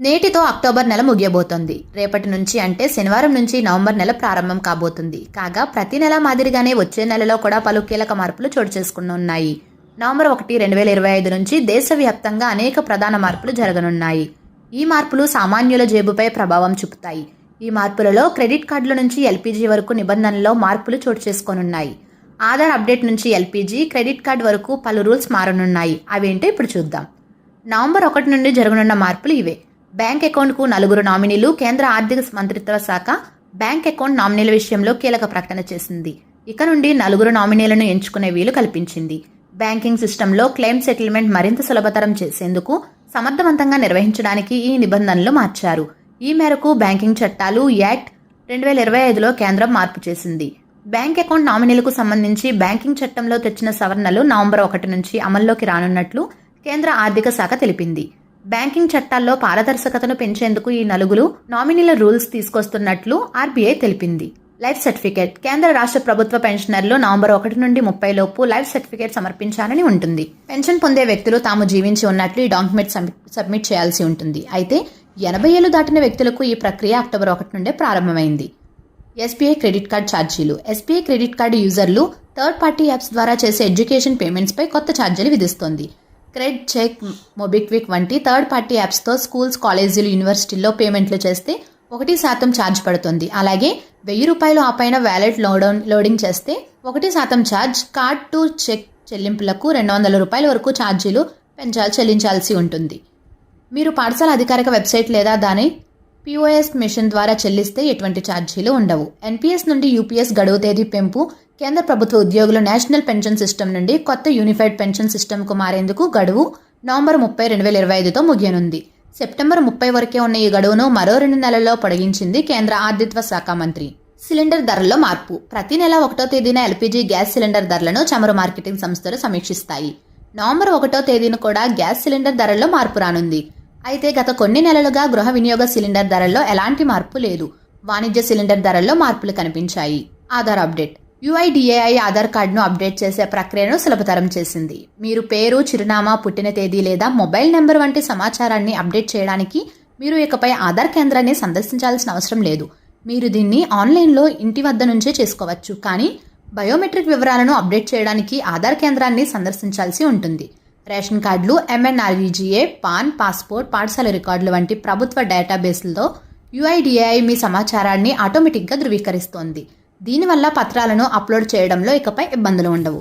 నేటితో అక్టోబర్ నెల ముగియబోతోంది. రేపటి నుంచి అంటే శనివారం నుంచి నవంబర్ నెల ప్రారంభం కాబోతుంది. కాగా ప్రతి నెల మాదిరిగానే వచ్చే నెలలో కూడా పలు కీలక మార్పులు చోటు చేసుకున్నాయి నవంబర్ ఒకటి రెండు వేల ఇరవై ఐదు నుంచి దేశవ్యాప్తంగా అనేక ప్రధాన మార్పులు జరగనున్నాయి. ఈ మార్పులు సామాన్యుల జేబుపై ప్రభావం చూపుతాయి. ఈ మార్పులలో క్రెడిట్ కార్డుల నుంచి ఎల్పీజీ వరకు నిబంధనల్లో మార్పులు చోటు చేసుకోనున్నాయి. ఆధార్ అప్డేట్ నుంచి ఎల్పీజీ క్రెడిట్ కార్డ్ వరకు పలు రూల్స్ మారనున్నాయి. అవేంటో ఇప్పుడు చూద్దాం. నవంబర్ ఒకటి నుండి జరగనున్న మార్పులు ఇవే. బ్యాంక్ అకౌంట్కు నలుగురు నామినీలు కేంద్ర ఆర్థిక మంత్రిత్వ శాఖ బ్యాంక్ అకౌంట్ నామినీల విషయంలో కీలక ప్రకటన చేసింది. ఇక నుండి నలుగురు నామినీలను ఎంచుకునే వీలు కల్పించింది. బ్యాంకింగ్ సిస్టంలో క్లెయిమ్ సెటిల్మెంట్ మరింత సులభతరం చేసేందుకు సమర్థవంతంగా నిర్వహించడానికి ఈ నిబంధనలు మార్చారు. ఈ మేరకు బ్యాంకింగ్ చట్టాలు యాక్ట్ రెండు వేల ఇరవై ఐదులో కేంద్రం మార్పు చేసింది. బ్యాంక్ అకౌంట్ నామినీలకు సంబంధించి బ్యాంకింగ్ చట్టంలో తెచ్చిన సవరణలు నవంబర్ ఒకటి నుంచి అమల్లోకి రానున్నట్లు కేంద్ర ఆర్థిక శాఖ తెలిపింది. బ్యాంకింగ్ చట్టాల్లో పారదర్శకతను పెంచేందుకు ఈ నలుగురు నామినీల రూల్స్ తీసుకొస్తున్నట్లు ఆర్బీఐ తెలిపింది. Life certificate. కేంద్ర రాష్ట్ర ప్రభుత్వ పెన్షనర్లు నవంబర్ ఒకటి నుండి ముప్పై లోపు లైఫ్ సర్టిఫికేట్ సమర్పించాలని ఉంటుంది. పెన్షన్ పొందే వ్యక్తులు తాము జీవించి ఉన్నట్లు ఈ డాక్యుమెంట్ సబ్మిట్ చేయాల్సి ఉంటుంది. అయితే ఎనభై ఏళ్ళు దాటిన వ్యక్తులకు ఈ ప్రక్రియ అక్టోబర్ ఒకటి నుండే ప్రారంభమైంది. ఎస్బీఐ క్రెడిట్ కార్డ్ ఛార్జీలు. ఎస్బీఐ క్రెడిట్ కార్డు యూజర్లు థర్డ్ పార్టీ యాప్స్ ద్వారా చేసే ఎడ్యుకేషన్ పేమెంట్స్పై కొత్త ఛార్జీలు విధిస్తోంది. క్రెడ్ చెక్ మొబిక్విక్ వంటి థర్డ్ పార్టీ యాప్స్తో స్కూల్స్ కాలేజీలు యూనివర్సిటీల్లో పేమెంట్లు చేస్తే ఒకటి శాతం ఛార్జ్ పడుతుంది. అలాగే వెయ్యి రూపాయలు ఆ పైన వ్యాలెట్ లోడౌన్ లోడింగ్ చేస్తే ఒకటి శాతం ఛార్జ్ కార్డ్ టు చెక్ చెల్లింపులకు రెండు వందల రూపాయల వరకు ఛార్జీలు పెంచాలి చెల్లించాల్సి ఉంటుంది. మీరు పాఠశాల అధికారిక వెబ్సైట్ లేదా దాని పిఓఎస్ మిషన్ ద్వారా చెల్లిస్తే ఎటువంటి ఛార్జీలు ఉండవు. ఎన్పీఎస్ నుండి యూపీఎస్ గడువు తేదీ పెంపు కేంద్ర ప్రభుత్వ ఉద్యోగులు నేషనల్ పెన్షన్ సిస్టమ్ నుండి కొత్త యూనిఫైడ్ పెన్షన్ సిస్టమ్కు మారేందుకు గడువు నవంబర్ ముప్పై రెండు వేల ఇరవై ఐదుతో ముగియనుంది. సెప్టెంబర్ ముప్పై వరకే ఉన్న ఈ గడువును మరో రెండు నెలల్లో పొడిగించింది కేంద్ర ఆర్థిత్వ శాఖ మంత్రి. సిలిండర్ ధరల్లో మార్పు. ప్రతి నెల ఒకటో తేదీన ఎల్పీజీ గ్యాస్ సిలిండర్ ధరలను చమురు మార్కెటింగ్ సంస్థలు సమీక్షిస్తాయి. నవంబర్ ఒకటో తేదీన కూడా గ్యాస్ సిలిండర్ ధరల్లో మార్పు రానుంది. అయితే గత కొన్ని నెలలుగా గృహ వినియోగ సిలిండర్ ధరల్లో ఎలాంటి మార్పు లేదు. వాణిజ్య సిలిండర్ ధరల్లో మార్పులు కనిపించాయి. ఆధార్ అప్డేట్. యుఐడిఏఐ ఆధార్ కార్డును అప్డేట్ చేసే ప్రక్రియను సులభతరం చేసింది. మీరు పేరు చిరునామా పుట్టిన తేదీ లేదా మొబైల్ నెంబర్ వంటి సమాచారాన్ని అప్డేట్ చేయడానికి మీరు ఇకపై ఆధార్ కేంద్రాన్ని సందర్శించాల్సిన అవసరం లేదు. మీరు దీన్ని ఆన్లైన్లో ఇంటి వద్ద నుంచే చేసుకోవచ్చు. కానీ బయోమెట్రిక్ వివరాలను అప్డేట్ చేయడానికి ఆధార్ కేంద్రాన్ని సందర్శించాల్సి ఉంటుంది. రేషన్ కార్డులు ఎంఎన్ఆర్ఈజీఏ పాన్ పాస్పోర్ట్ పాఠశాల రికార్డులు వంటి ప్రభుత్వ డేటాబేస్లతో యుఐడిఏఐ మీ సమాచారాన్ని ఆటోమేటిక్గా ధృవీకరిస్తోంది. దీనివల్ల పత్రాలను అప్లోడ్ చేయడంలో ఇకపై ఇబ్బందులు ఉండవు.